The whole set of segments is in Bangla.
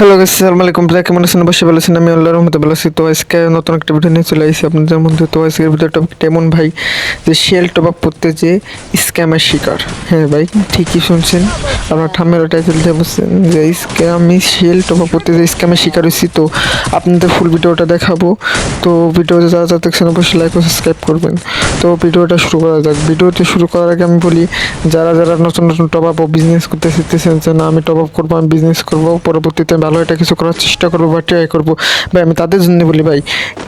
হ্যালো গাইস আসসালামু আলাইকুম আপনারা কেমন আছেন? বসে ভালো আছেন, আমি আল্লাহর রহমতে ভালো আছি। তো আজকে নতুন একটা ভিডিও নিয়ে চলে আসি আপনাদের মধ্যে। তো আজকের ভিডিওটা এমন ভাই, যে শেল টপ আপ করতে যে স্ক্যামের শিকার। হ্যাঁ ভাই, ঠিকই শুনছেন। আপনার ঠাম্মের টাইটেল দিয়ে বলছেন যে স্ক্যামি শেল টপ আপ করতে যে স্ক্যামের শিকার হয়েছি। তো আপনাদের ফুল ভিডিওটা দেখাবো। তো ভিডিওতে যারা যারা দেখছেন, অবশ্যই লাইক ও সাবস্ক্রাইব করবেন। তো ভিডিওটা শুরু করা যাক। ভিডিওটি শুরু করার আগে আমি বলি, যারা যারা নতুন নতুন টপ আপ ও বিজনেস করতে শিখতেছেন যে না, আমি টপ আপ করব, আমি বিজনেস করব, পরবর্তীতে ভালো একটা কিছু করার চেষ্টা করব, বা ট্রাই করব। ভাই, আমি তাদের জন্য বলি, ভাই,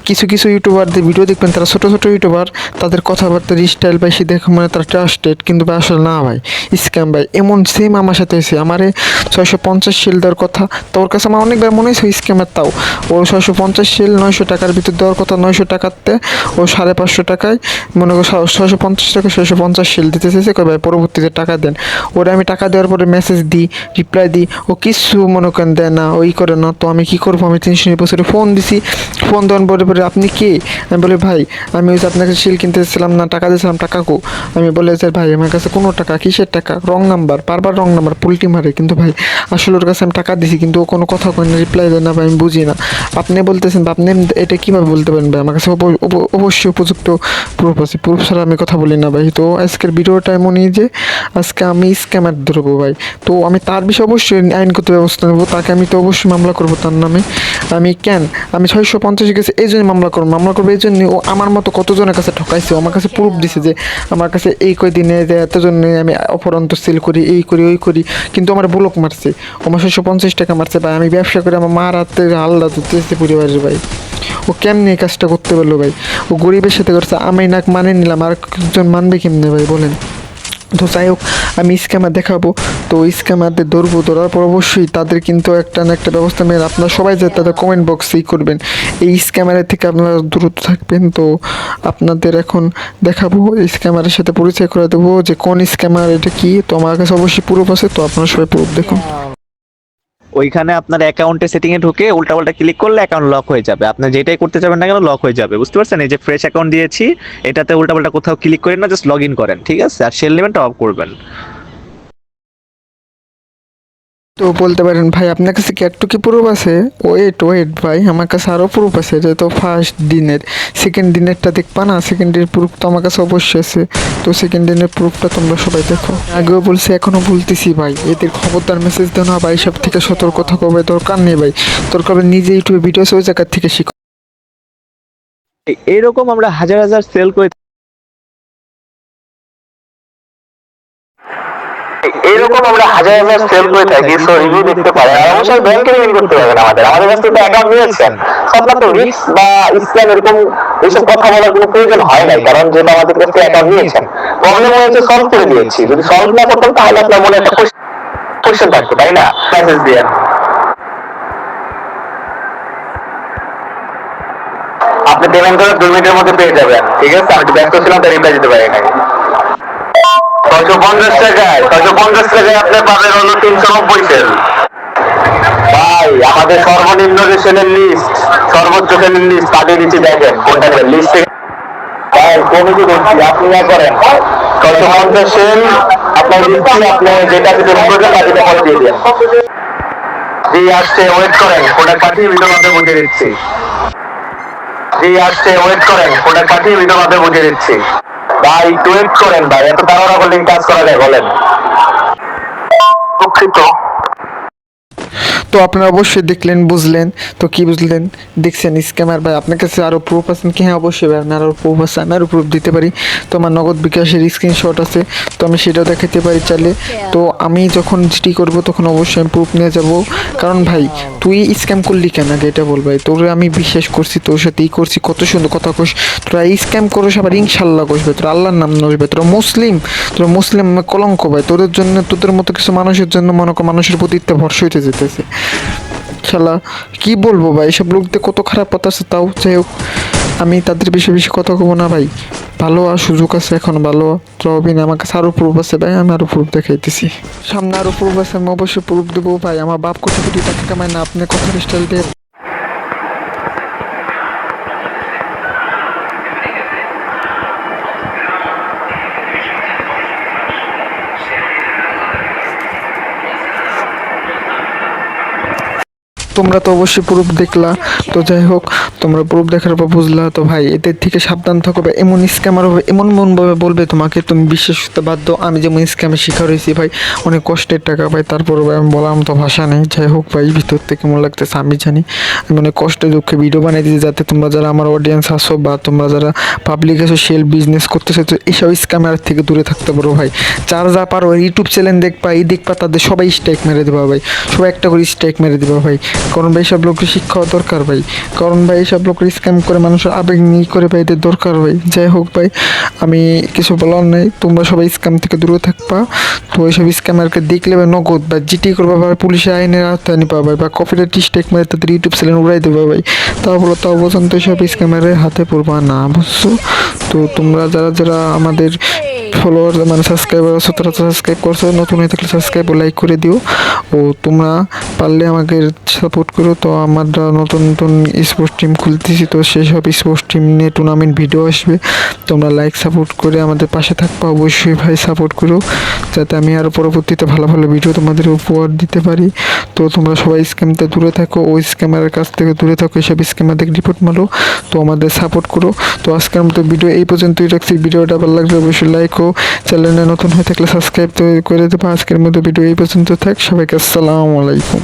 কিছু কিছু ইউটিউবারদের ভিডিও দেখবেন, তারা ছোটো ছোটো ইউটিউবার তাদের কথাবার্তার স্টাইল বেশি দেখে মানে তারা ট্রাস্টেড কিন্তু ভাই, আসলে না, ভাই স্ক্যাম ভাই, এমন সেম আমার সাথে হয়েছে। আমারে ছয়শো পঞ্চাশ সেল দেওয়ার কথা তো ওর কাছে আমার অনেকবার মনে হয়েছে স্ক্যামের তাও। ও ছয়শো পঞ্চাশ সেল নয়শো টাকার ভিতর দেওয়ার কথা, নয়শো টাকাতে ও সাড়ে পাঁচশো টাকায়, মনে করো ছয়শো পঞ্চাশ টাকা, ছয়শো পঞ্চাশ সেল দিতে চেয়েছে ভাই, পরবর্তীতে টাকা দেন। ওরা আমি টাকা দেওয়ার পরে মেসেজ দিই রিপ্লাই দিই, ও কিছু মনে করেন দেয় না। ওই করে না, তো আমি কি করব? আমি তিনশো বছরে ফোন দিছি। ফোন দেওয়ার পরে পরে আপনি কে? আমি বলি, ভাই, আমি ওই যে আপনাকে শিল কিনতে এসেছিলাম না, টাকা দিয়েছিলাম, টাকা কো? আমি বলে যে ভাই, আমার কাছে কোনো টাকা, কিসের টাকা? রং নাম্বার, বারবার রং নাম্বার পুলটি মারে কিন্তু ভাই, আসলে ওর কাছে আমি টাকা দিছি, কিন্তু ও কোনো কথা কয় না রিপ্লাই দেয় না, ভাই, আমি বুঝি না। আপনি বলতেছেন, আপনি এটা কীভাবে বলতে পারেন ভাই? আমার কাছে অব- অব- অবশ্যই উপযুক্ত প্রুফ আছে। প্রুফ ছাড়া আমি কথা বলি না ভাই। তো আজকের ভিডিওটা এমনই যে, আজকে আমি স্ক্যামার ধরবো ভাই। তো আমি তার বিষয়ে অবশ্যই আইনগত ব্যবস্থা নেব, তাকে আমি তো অবশ্যই মামলা করব তার নামে। আমি কেন? আমি ছয়শো পঞ্চাশ গেছে এই জন্য মামলা করব। মামলা করব এই জন্য ও আমার মতো কতজনের কাছে ঠকাইছে? আমার কাছে প্রুফ দিছে যে আমার কাছে এই কয়দিনে যে এতজনে আমি অপরন্ত সেল করি, এই করি, ওই করি, কিন্তু আমার ব্লক মারছে। আমার ছয়শো পঞ্চাশ টাকা মারছে ভাই। আমি ব্যবসা করে আমার মার হাতে আল্লাহ দিতেছে পরিবারের ভাই। ও কেমনি এই কাজটা করতে পারল ভাই? ও গরিবের সাথে করছে। আমি নাক মানে নিলাম। আর একজন মানবে কেমনে ভাই? বলেন। তো যাই হোক, আমি স্ক্যামার দেখাবো। তো স্ক্যামারদের ধরবো, ধরার পর অবশ্যই তাদের কিন্তু একটা না একটা ব্যবস্থা মেয়ের আপনারা সবাই যে তাদের কমেন্ট বক্সেই করবেন। এই স্ক্যামারের থেকে আপনারা দূরত্ব থাকবেন। তো আপনাদের এখন দেখাবো স্ক্যামারের সাথে পরিচয় করে দেবো যে কোন স্ক্যামার এটা কী। তো আমার কাছে অবশ্যই প্রুফ আছে। তো আপনারা সবাই প্রুফ দেখুন। ওইখানে আপনার অ্যাকাউন্টে সেটিং এ ঢুকে উল্টা পাল্টা ক্লিক করলে অ্যাকাউন্ট লক হয়ে যাবে। আপনি যেটাই করতে যাবেন না কেন লক হয়ে যাবে, বুঝতে পারছেন? এই যে ফ্রেশ অ্যাকাউন্ট দিয়েছি, এটাতে উল্টা পাল্টা কোথাও ক্লিক করেন না জাস্ট লগ ইন করেন, ঠিক আছে? আর সেল নেবেন অফ করবেন। তো বলতে পারেন, ভাই, আপনার কাছে কি একটু কি প্রুফ আছে? ওয়েট ওয়েট ভাই, আমার কাছে আরও প্রুফ আছে, এটা তো ফার্স্ট দিনের। সেকেন্ড দিনেরটা দেখবা না সেকেন্ড দিনের প্রুফ তো আমার কাছে অবশ্যই আছে। তো সেকেন্ড দিনের প্রুফটা তোমরা সবাই দেখো। আগেও বলছি এখনও বলতেছি, ভাই, এদের খবরদার মেসেজ দেও না, ভাই, সব থেকে সতর্ক থাকো, ভাই, দরকার নেই, ভাই। দরকার নিজে ইউটিউবে ভিডিও ওই জায়গার থেকে শিখো। এইরকম আমরা হাজার হাজার সেল করে এরকম আমরা হাজার হাজার সেল করে থাকি সো রিভিউ দেখতে পারেন আর অবশ্যই ব্যাংকে রিভিউ করতে পারবেন আমাদের। আমাদের কাছে তো অ্যাকাউন্ট নিয়েছেন। আপনার তো রিস্ক বা স্ক্যাম এরকম এইসব কথা বলার কোনো প্রয়োজন হয় নাই, কারণ যেটা আমাদের কাছ থেকে অ্যাকাউন্ট নিয়েছেন। প্রবলেম হয়েছে সলভ করে দিয়েছি। যদি সলভ না করতাম তাহলে আপনার মনে একটা কোশ্চেন থাকতো, তাই না? মেসেজ দিয়ে। আপনি পেমেন্ট করে দুই মিনিটের মধ্যে পেয়ে যাবেন, ঠিক আছে? আমি ব্যস্ত ছিলাম, তাই রিপ্লাই দিতে পারি নাই ছয়শো পঞ্চাশ টাকায়, ছয়শো পঞ্চাশ টাকায় আপনি পাবেন হলো তিনশো নব্বই সেল। ভাই, আমাদের সর্বনিম্ন যে সেলের লিস্ট সর্বোচ্চ সেলের লিস্ট পাঠিয়ে দিচ্ছি দেখেন, কোনটা লিস্ট ভাই কমিটি করছি, আপনি না করেন। ছয়শো পঞ্চাশ সেল, আপনার দিচ্ছি, আপনি যেটা দিতে প্রয়োজন তাদেরকে পাঠিয়ে দিয়ে জি, আসছে ওয়েট করেন প্রোডাক্ট পাঠিয়ে ভিডিও মধ্যে বুঝিয়ে দিচ্ছি। জি, আসছে ওয়েট করেন প্রোডাক্ট পাঠিয়ে ভিডিও মধ্যে বুঝিয়ে দিচ্ছি। ভাই ওয়েট করেন ভাই এত করলে কি কাজ করা যায় বলেন? দুঃখিত। তো আপনারা অবশ্যই দেখলেন, বুঝলেন। তো কি বুঝলেন? দেখছেন স্ক্যামার ভাই, আপনার কাছে আরও প্রুফ আছেন কি হ্যাঁ অবশ্যই ভাই আপনার আরও প্রুফ আছে, আমি আরও প্রুফ দিতে পারি। তো আমার নগদ বিকাশের স্ক্রিনশট আছে, তো আমি সেটাও দেখাতে পারি চাইলে। তো আমি যখন যেটি করব, তখন অবশ্যই আমি প্রুফ নিয়ে যাব। কারণ ভাই, তুই স্ক্যাম করলি কেন? আগে এটা বল ভাই। তোর আমি বিশ্বাস করছি, তোর সাথে এই করছি, কত সুন্দর কথা কোস তোরা স্ক্যাম করিস, আবার ইনশাল্লাহ কষবে তোরা আল্লাহর নাম নসবে তোরা মুসলিম। তোরা মুসলিম কলঙ্ক ভাই। তোদের জন্য, তোদের মতো কিছু মানুষের জন্য মনে কর মানুষের প্রতি ভরসা হইতে যেতেছে। শালা, কি বলব ভাই? এসব লোকদের কত খারাপ কথা আছে তাও? যাই হোক আমি তাদের বেশি বেশি কথা কব না ভাই। ভালো আর সুযোগ আছে এখন, ভালো রবিন আমার কাছে আরও প্রুফ আছে ভাই, আমি আরও প্রুফ দেখাইতেছি। সামনে আরও প্রুফ আছে, আমি অবশ্যই প্রুফ দেবো ভাই। আমার বাপ কত কোটি টাকা কামায় না, আপনি কথা স্টাইল দিয়ে তোমরা তো অবশ্যই প্রুফ দেখলা। তো যাই হোক, তোমরা প্রুফ দেখার পর বুঝলা, তো ভাই, এদের থেকে সাবধান থাকো ভাই। এমন স্ক্যামার হবে এমন মনভাবে বলবে তোমাকে, তুমি বিশ্বাস করতে বাধ্য। আমি যেমন স্ক্যামের শিকার হয়েছি ভাই, অনেক কষ্টের টাকা ভাই তারপরে ভাই আমি বলার মতো ভাষা নেই। যাই হোক ভাই, ভিতর থেকে কেমন লাগতেছে আমি জানি। আমি অনেক কষ্টে দুঃখে ভিডিও বানিয়ে দিয়েছি, যাতে তোমরা যারা আমার অডিয়েন্স আসো বা তোমরা যারা পাবলিক আসো সেল বিজনেস করতেছে, তো এইসব স্ক্যামার থেকে দূরে থাকতে পারো ভাই। যার যা পারো ইউটিউব চ্যানেল দেখবা, এই দেখবা, তাদের সবাই স্ট্রাইক মেরে দেবা ভাই। সবাই একটা করে স্ট্রাইক মেরে দেবা ভাই। কারণ ভাই, সব লোকের শিক্ষা দরকার ভাই। কারণ ভাই এইসব লোকের স্ক্যাম করে মানুষের আবেগ নিয়ে করে ভাই এদের দরকার ভাই। যাই হোক ভাই, আমি কিছু বলার নেই। তোমরা সবাই স্ক্যাম থেকে দূরে থাকবা। তো এইসব স্ক্যামারকে দেখলে বা নগদ বা জিটি করবা ভাই পুলিশের আইনের আওতায় নিবা ভাই, বা কপিরাইট স্ট্রাইক মেরে তাদের ইউটিউব চ্যানেল উড়াই দেবা ভাই। তারপরে তাও পর্যন্ত সব স্ক্যামারের হাতে পড়বা না, বুঝছ? তো তোমরা যারা যারা আমাদের ফলোয়ার মানে সাবস্ক্রাইবার আছো তারা সাবস্ক্রাইব করছ, নতুন হয়ে থাকলে সাবস্ক্রাইব ও লাইক করে দিও। ও তোমরা পারলে আমাকে সাপোর্ট করো, তো আমরা নতুন নতুন স্পোর্টস টিম খুলতেছি, তো সেই সব স্পোর্টস টিম নিয়ে টুর্নামেন্ট ভিডিও আসবে। তোমরা লাইক সাপোর্ট করে আমাদের পাশে থাকবা, অবশ্যই ভাই সাপোর্ট করো, যাতে আমি আরও পরবর্তীতে ভালো ভালো ভিডিও তোমাদের উপহার দিতে পারি। তো তোমরা সবাই স্ক্যামতে দূরে থাকো ওই স্ক্যামারের কাছ থেকে দূরে থাকো, এসব স্ক্যামারদের রিপোর্ট মারো, তো আমাদের সাপোর্ট করো। তো আজকের মতো ভিডিও এই পর্যন্তই রাখছি ভিডিওটা ভালো লাগলে অবশ্যই লাইক ও চ্যানেলে নতুন হয়ে থাকলে সাবস্ক্রাইব করে দেবো। আজকের মতো ভিডিও এই পর্যন্ত থাক। সবাইকে আসসালামু আলাইকুম।